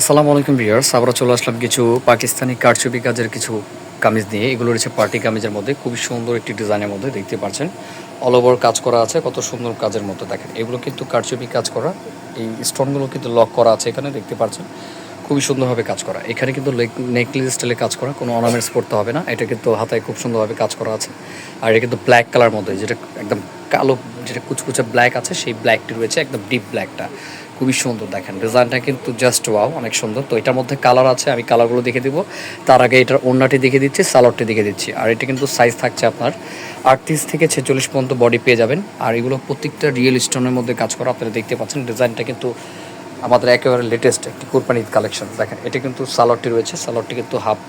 আসসালামু আলাইকুম ভিউয়ার্স আবার চলে আসলাম কিছু পাকিস্তানি কারচুপি কাজের কিছু কামিজ নিয়ে। এগুলো রয়েছে পার্টি কামিজের মধ্যে, খুবই সুন্দর একটি ডিজাইনের মধ্যে, দেখতে পাচ্ছেন। অল ওভার কাজ করা আছে, কত সুন্দর কাজের মধ্যে দেখেন। এগুলো কিন্তু কারচুপি কাজ করা, এই স্টোনগুলো কিন্তু লক করা আছে এখানে, দেখতে পাচ্ছেন। খুবই সুন্দরভাবে কাজ করা। এখানে কিন্তু নেকলেস স্টাইলে কাজ করা, কোনো অর্নামেন্টস করতে হবে না। এটা কিন্তু হাতায় খুব সুন্দরভাবে কাজ করা আছে। আর এটা কিন্তু ব্ল্যাক কালার মধ্যে, যেটা একদম কালো যেটা কুচকুচে ব্ল্যাক আছে, সেই ব্ল্যাকটি রয়েছে, একদম ডিপ ব্ল্যাকটা খুবই সুন্দর, দেখেন। ডিজাইনটা কিন্তু জাস্ট ওয়াও অনেক সুন্দর। তো এটার মধ্যে কালার আছে, আমি কালারগুলো দেখে দিব। তার আগে এটার ওড়নাটি দেখে দিচ্ছি, সালোয়ারটি দেখে দিচ্ছি। আর এটা কিন্তু সাইজ থাকছে আপনার আটত্রিশ থেকে ছেচল্লিশ পর্যন্ত বডি পেয়ে যাবেন। আর এগুলো প্রত্যেকটা রিয়েল স্টোনের মধ্যে কাজ করা আপনারা দেখতে পাচ্ছেন। ডিজাইনটা কিন্তু আমাদের একেবারে লেটেস্ট একটি কোরবানি ঈদ কালেকশন দেখেন। এটা কিন্তু সালোয়ারটি রয়েছে, সালোয়ারটি কিন্তু হাফ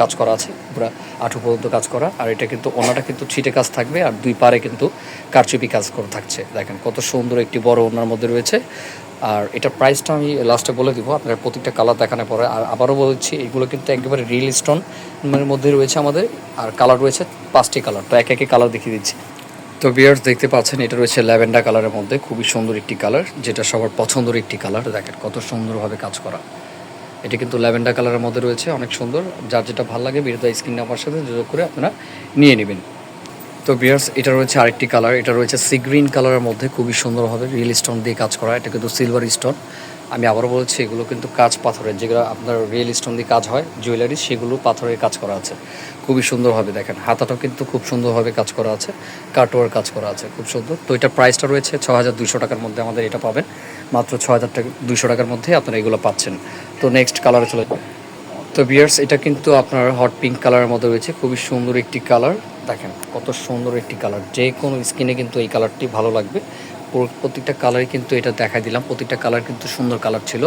কাজ করা আছে, পুরো আঠু পর্যন্ত কাজ করা, আর এটা কিন্তু ওনাটা কিন্তু ছিটে কাজ থাকবে, আর দুই পারে কিন্তু কারচুপি কাজ করে, থাকছে। দেখেন কত সুন্দর একটি বড় ওনার মধ্যে রয়েছে। আর এটার প্রাইসটা আমি লাস্টে বলে দিব, আপনার প্রত্যেকটা কালার দেখানোর পরে। আর আবারও বলছি, এগুলো কিন্তু একেবারে রিয়েল স্টোন মধ্যে রয়েছে আমাদের, আর কালার রয়েছে পাঁচটি কালার তো এক একে কালার দেখিয়ে দিচ্ছি। তো বিয়ার্স দেখতে পাচ্ছেন, এটা রয়েছে ল্যাভেন্ডার কালারের মধ্যে, খুবই সুন্দর একটি কালার যেটা সবার পছন্দের একটি কালার দেখেন কত সুন্দরভাবে কাজ করা। এটা কিন্তু ল্যাভেন্ডার কালারের মধ্যে রয়েছে, অনেক সুন্দর। যার যেটা ভালো লাগে বিরোধী স্ক্রিন নাম্বার সাথে যোগাযোগ করে আপনারা নিয়ে নেবেন। তো বিয়ার্স এটা রয়েছে আরেকটি কালার, এটা রয়েছে সি গ্রিন কালারের মধ্যে, খুবই সুন্দরভাবে রিয়েল স্টোন দিয়ে কাজ করা, এটা কিন্তু সিলভার স্টোন আমি আবারও বলছি, এগুলো কিন্তু কাজ পাথরের, যেগুলো আপনার রিয়েল স্টোন দিয়ে কাজ হয় জুয়েলারি সেগুলো পাথরের কাজ করা আছে। খুবই সুন্দরভাবে দেখেন, হাতাটাও কিন্তু খুব সুন্দরভাবে কাজ করা আছে কাটোয়ার কাজ করা আছে, খুব সুন্দর। তো এটার প্রাইসটা রয়েছে ছ হাজার দুশো টাকার মধ্যে আমাদের এটা পাবেন, মাত্র ছ হাজার টাকা দুশো টাকার মধ্যে আপনারা এগুলো পাচ্ছেন। তো নেক্সট কালারে চলে তো বিয়ার্স এটা কিন্তু আপনার হট পিঙ্ক কালারের মধ্যে রয়েছে, খুবই সুন্দর একটি কালার দেখেন, কত সুন্দর একটি কালার যে কোনো স্কিনে কিন্তু এই কালারটি ভালো লাগবে। প্রত্যেকটা কালারই কিন্তু এটা দেখাই দিলাম। প্রত্যেকটা কালার কিন্তু সুন্দর কালার ছিল।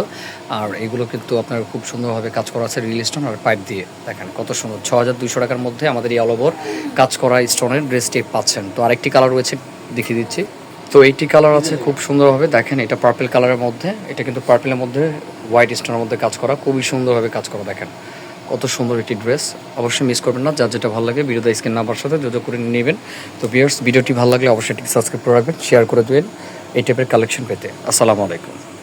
আর এগুলো কিন্তু আপনার খুব সুন্দরভাবে কাজ করা আছে রিল স্টোন আর পাইপ দিয়ে। দেখেন কত সুন্দর। ছ হাজার দুইশো টাকার মধ্যে আমাদের এই অল ওভার কাজ করা স্টোনের ড্রেসটি পাচ্ছেন। তো আরেকটি কালার রয়েছে, দেখিয়ে দিচ্ছি। তো এইটি কালার আছে খুব সুন্দরভাবে। দেখেন এটা পার্পেল কালারের মধ্যে, এটা কিন্তু পার্পেলের মধ্যে হোয়াইট স্টোনের মধ্যে কাজ করা, খুবই সুন্দরভাবে কাজ করা, দেখেন। কত সুন্দর একটি ড্রেস। অবশ্যই মিস করবেন না, যার যেটা ভালো লাগে ভিডিওতে স্ক্রিন নাম্বার সাথে যোগাযোগ করে নেবেন। তো ভিউয়ার্স ভিডিওটি ভালো লাগলে অবশ্যই সাবস্ক্রাইব করে রাখবেন শেয়ার করে দেবেন এই টাইপের কালেকশন পেতে। আসসালামু আলাইকুম।